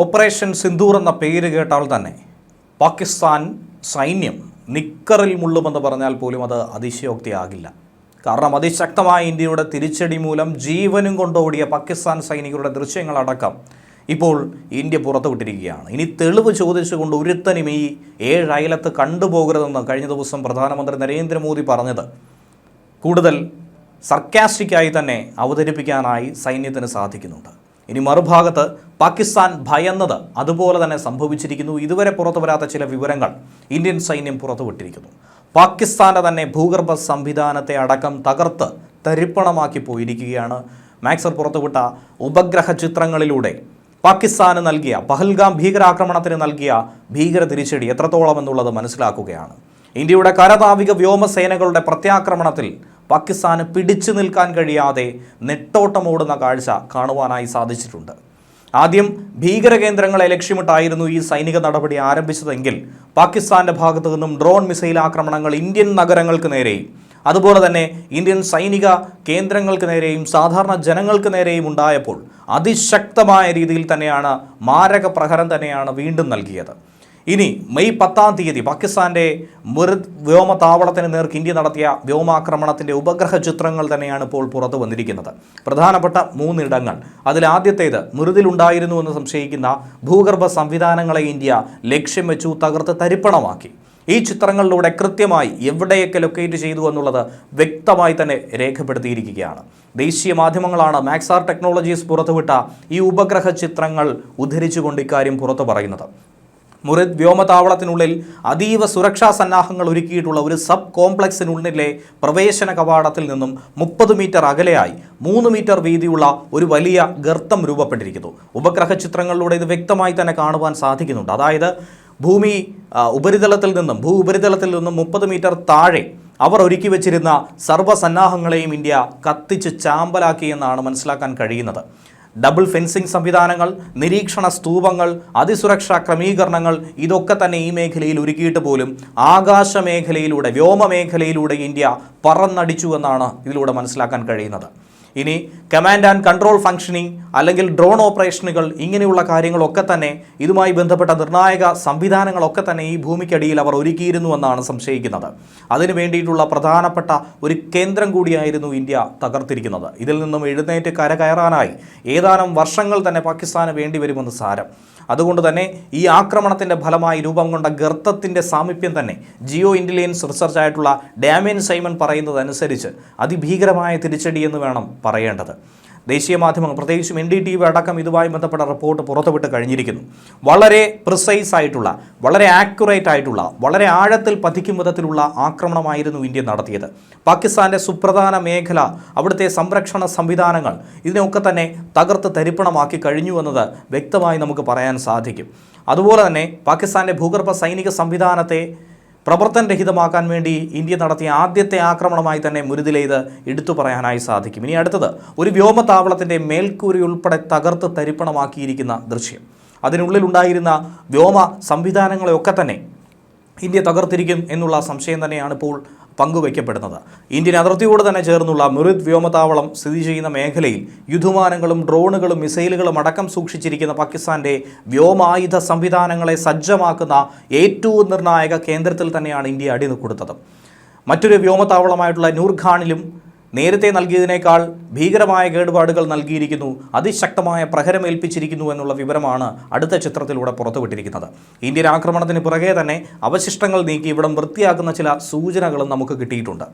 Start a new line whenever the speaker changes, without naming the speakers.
Operation Sindoor എന്ന പേര് കേട്ടാൽ തന്നെ. പാകിസ്ഥാൻ സൈന്യം നിക്കറിൽ മുള്ളുമെന്ന് പറഞ്ഞാൽ പോലും അത് അതിശയോക്തിയാകില്ല. കാരണം അതിശക്തമായ ഇന്ത്യയുടെ തിരിച്ചടി മൂലം ജീവനും കൊണ്ടോടിയ പാകിസ്ഥാൻ സൈനികരുടെ ദൃശ്യങ്ങളടക്കം ഇപ്പോൾ ഇന്ത്യ പുറത്തുവിട്ടിരിക്കുകയാണ്. ഇനി തെളിവ് ചോദിച്ചുകൊണ്ട് ഒരുത്തനും ഈ ഏഴ് അയലത്ത് കണ്ടുപോകരുതെന്ന് കഴിഞ്ഞ ദിവസം പ്രധാനമന്ത്രി നരേന്ദ്രമോദി പറഞ്ഞത്. കൂടുതൽ സർക്കാസ്റ്റിക്കായി തന്നെ അവതരിപ്പിക്കാനായി സൈന്യത്തിന് സാധിക്കുന്നുണ്ട്. ഇനി മറുഭാഗത്ത് പാകിസ്ഥാൻ ഭയന്നത് അതുപോലെ തന്നെ സംഭവിച്ചിരിക്കുന്നു. ഇതുവരെ പുറത്തു വരാത്ത ചില വിവരങ്ങൾ ഇന്ത്യൻ സൈന്യം പുറത്തുവിട്ടിരിക്കുന്നു. പാകിസ്ഥാന്റെ തന്നെ ഭൂഗർഭ സംവിധാനത്തെ അടക്കം തകർത്ത് തരിപ്പണമാക്കി പോയിരിക്കുകയാണ്. മാക്സർ പുറത്തുവിട്ട ഉപഗ്രഹ ചിത്രങ്ങളിലൂടെ പാകിസ്ഥാന് നൽകിയ പഹൽഗാം ഭീകരാക്രമണത്തിന് നൽകിയ ഭീകര തിരിച്ചടി എത്രത്തോളം എന്നുള്ളത് മനസ്സിലാക്കുകയാണ്. ഇന്ത്യയുടെ കരനാവിക വ്യോമസേനകളുടെ പ്രത്യാക്രമണത്തിൽ പാകിസ്ഥാന് പിടിച്ചു നിൽക്കാൻ കഴിയാതെ നെട്ടോട്ടമോടുന്ന കാഴ്ച കാണുവാനായി സാധിച്ചിട്ടുണ്ട്. ആദ്യം ഭീകരകേന്ദ്രങ്ങളെ ലക്ഷ്യമിട്ടായിരുന്നു ഈ സൈനിക നടപടി ആരംഭിച്ചതെങ്കിൽ പാകിസ്ഥാന്റെ ഭാഗത്തു നിന്നും ഡ്രോൺ മിസൈൽ ആക്രമണങ്ങൾ ഇന്ത്യൻ നഗരങ്ങൾക്ക് നേരെയും അതുപോലെ തന്നെ ഇന്ത്യൻ സൈനിക കേന്ദ്രങ്ങൾക്ക് നേരെയും സാധാരണ ജനങ്ങൾക്ക് നേരെയും ഉണ്ടായപ്പോൾ അതിശക്തമായ രീതിയിൽ തന്നെയാണ് മാരക പ്രഹരം തന്നെയാണ് വീണ്ടും നൽകിയത്. ഇനി മെയ് പത്താം തീയതി പാകിസ്ഥാന്റെ മുറിദ് വ്യോമതാവളത്തിന് നേർക്ക് ഇന്ത്യ നടത്തിയ വ്യോമാക്രമണത്തിന്റെ ഉപഗ്രഹ ചിത്രങ്ങൾ തന്നെയാണ് ഇപ്പോൾ പുറത്തു വന്നിരിക്കുന്നത്. പ്രധാനപ്പെട്ട മൂന്നിടങ്ങൾ. അതിൽ ആദ്യത്തേത് മുറിദിലുണ്ടായിരുന്നു എന്ന് സംശയിക്കുന്ന ഭൂഗർഭ സംവിധാനങ്ങളെ ഇന്ത്യ ലക്ഷ്യം വെച്ചു തകർത്ത് തരിപ്പണമാക്കി. ഈ ചിത്രങ്ങളിലൂടെ കൃത്യമായി എവിടെയൊക്കെ ലൊക്കേറ്റ് ചെയ്തു എന്നുള്ളത് വ്യക്തമായി തന്നെ രേഖപ്പെടുത്തിയിരിക്കുകയാണ്. ദേശീയ മാധ്യമങ്ങളാണ് മാക്സാർ ടെക്നോളജീസ് പുറത്തുവിട്ട ഈ ഉപഗ്രഹ ചിത്രങ്ങൾ ഉദ്ധരിച്ചുകൊണ്ട് ഇക്കാര്യം പുറത്തു പറയുന്നത്. മുറിദ് വ്യോമതാവളത്തിനുള്ളിൽ അതീവ സുരക്ഷാ സന്നാഹങ്ങൾ ഒരുക്കിയിട്ടുള്ള ഒരു സബ് കോംപ്ലക്സിനുള്ളിലെ പ്രവേശന കവാടത്തിൽ നിന്നും മുപ്പത് മീറ്റർ അകലെയായി മൂന്ന് മീറ്റർ വീതിയുള്ള ഒരു വലിയ ഗർത്തം രൂപപ്പെട്ടിരിക്കുന്നു. ഉപഗ്രഹ ചിത്രങ്ങളിലൂടെ ഇത് വ്യക്തമായി തന്നെ കാണുവാൻ സാധിക്കുന്നുണ്ട്. അതായത് ഭൂമി ഉപരിതലത്തിൽ നിന്നും ഭൂ ഉപരിതലത്തിൽ നിന്നും മുപ്പത് മീറ്റർ താഴെ അവർ ഒരുക്കി വെച്ചിരുന്ന സർവസന്നാഹങ്ങളെയും ഇന്ത്യ കത്തിച്ച് ചാമ്പലാക്കി എന്നാണ് മനസ്സിലാക്കാൻ കഴിയുന്നത്. ഡബിൾ ഫെൻസിംഗ് സംവിധാനങ്ങൾ നിരീക്ഷണ സ്തൂപങ്ങൾ അതിസുരക്ഷാ ക്രമീകരണങ്ങൾ ഇതൊക്കെ തന്നെ ഈ മേഖലയിൽ ഒരുക്കിയിട്ട് പോലും ആകാശ മേഖലയിലൂടെ വ്യോമ മേഖലയിലൂടെ ഇന്ത്യ പറന്നടിച്ചു എന്നാണ് ഇതിലൂടെ മനസ്സിലാക്കാൻ കഴിയുന്നത്. ഇനി കമാൻഡ് ആൻഡ് കൺട്രോൾ ഫംഗ്ഷനിങ് അല്ലെങ്കിൽ ഡ്രോൺ ഓപ്പറേഷനുകൾ ഇങ്ങനെയുള്ള കാര്യങ്ങളൊക്കെ തന്നെ ഇതുമായി ബന്ധപ്പെട്ട നിർണായക സംവിധാനങ്ങളൊക്കെ തന്നെ ഈ ഭൂമിക്കടിയിൽ അവർ ഒരുക്കിയിരുന്നു എന്നാണ് സംശയിക്കുന്നത്. അതിനു വേണ്ടിയിട്ടുള്ള പ്രധാനപ്പെട്ട ഒരു കേന്ദ്രം കൂടിയായിരുന്നു ഇന്ത്യ തകർത്തിരിക്കുന്നത്. ഇതിൽ നിന്നും എഴുന്നേറ്റ് കരകയറാനായി ഏതാനും വർഷങ്ങൾ തന്നെ പാകിസ്ഥാന് വേണ്ടി വരുമെന്ന് സാരം. അതുകൊണ്ട് തന്നെ ഈ ആക്രമണത്തിന്റെ ഫലമായി രൂപം കൊണ്ട ഗർത്തത്തിന്റെ സാമീപ്യം തന്നെ ജിയോ ഇന്റലിജൻസ് റിസർച്ചായിട്ടുള്ള ഡാമിയൻ സൈമൺ പറയുന്നതനുസരിച്ച് അതിഭീകരമായ തിരിച്ചടി എന്ന് വേണം പറയേണ്ടത്. ദേശീയ മാധ്യമങ്ങൾ പ്രത്യേകിച്ചും എൻ ഡി ടി വി അടക്കം ഇതുമായി ബന്ധപ്പെട്ട റിപ്പോർട്ട് പുറത്തുവിട്ട് കഴിഞ്ഞിരിക്കുന്നു. വളരെ പ്രിസൈസ് ആയിട്ടുള്ള വളരെ ആക്യുറേറ്റ് ആയിട്ടുള്ള വളരെ ആഴത്തിൽ പതിക്കും വിധത്തിലുള്ള ആക്രമണമായിരുന്നു ഇന്ത്യ നടത്തിയത്. പാകിസ്ഥാന്റെ സുപ്രധാന മേഖല അവിടുത്തെ സംരക്ഷണ സംവിധാനങ്ങൾ ഇതിനെയൊക്കെ തന്നെ തകർത്ത് തരിപ്പണമാക്കി കഴിഞ്ഞു എന്നത് വ്യക്തമായി നമുക്ക് പറയാൻ സാധിക്കും. അതുപോലെ തന്നെ പാകിസ്ഥാന്റെ ഭൂഗർഭ സൈനിക സംവിധാനത്തെ പ്രവർത്തനരഹിതമാക്കാൻ വേണ്ടി ഇന്ത്യ നടത്തിയ ആദ്യത്തെ ആക്രമണമായി തന്നെ മുരുതിലെ ഇത് എടുത്തു പറയാനായി സാധിക്കും. ഇനി അടുത്തത് ഒരു വ്യോമതാവളത്തിന്റെ മേൽക്കൂരി ഉൾപ്പെടെ തകർത്ത് തരിപ്പണമാക്കിയിരിക്കുന്ന ദൃശ്യം. അതിനുള്ളിലുണ്ടായിരുന്ന വ്യോമ സംവിധാനങ്ങളെയൊക്കെ തന്നെ ഇന്ത്യ തകർത്തിരിക്കും എന്നുള്ള സംശയം തന്നെയാണ് ഇപ്പോൾ പങ്കുവയ്ക്കപ്പെടുന്നത്. ഇന്ത്യൻ അതിർത്തിയോട് തന്നെ ചേർന്നുള്ള മുറിദ് വ്യോമതാവളം സ്ഥിതി ചെയ്യുന്ന മേഖലയിൽ യുദ്ധമാനങ്ങളും ഡ്രോണുകളും മിസൈലുകളും അടക്കം സൂക്ഷിച്ചിരിക്കുന്ന പാകിസ്ഥാന്റെ വ്യോമായുധ സംവിധാനങ്ങളെ സജ്ജമാക്കുന്ന ഏറ്റവും നിർണായക കേന്ദ്രത്തിൽ തന്നെയാണ് ഇന്ത്യ അടി കൊടുത്തത് മറ്റൊരു വ്യോമതാവളമായിട്ടുള്ള നൂർഖാനിലും നേരത്തെ നൽകിയതിനേക്കാൾ ഭീകരമായ കേടുപാടുകൾ നൽകിയിരിക്കുന്നു അതിശക്തമായ പ്രഹരമേൽപ്പിച്ചിരിക്കുന്നു എന്നുള്ള വിവരമാണ് അടുത്ത ചിത്രത്തിലൂടെ പുറത്തുവിട്ടിരിക്കുന്നത്. ഇന്ത്യൻ ആക്രമണത്തിന് പുറകെ തന്നെ അവശിഷ്ടങ്ങൾ നീക്കി ഇവിടം വൃത്തിയാക്കുന്ന ചില സൂചനകളും നമുക്ക് കിട്ടിയിട്ടുണ്ട്.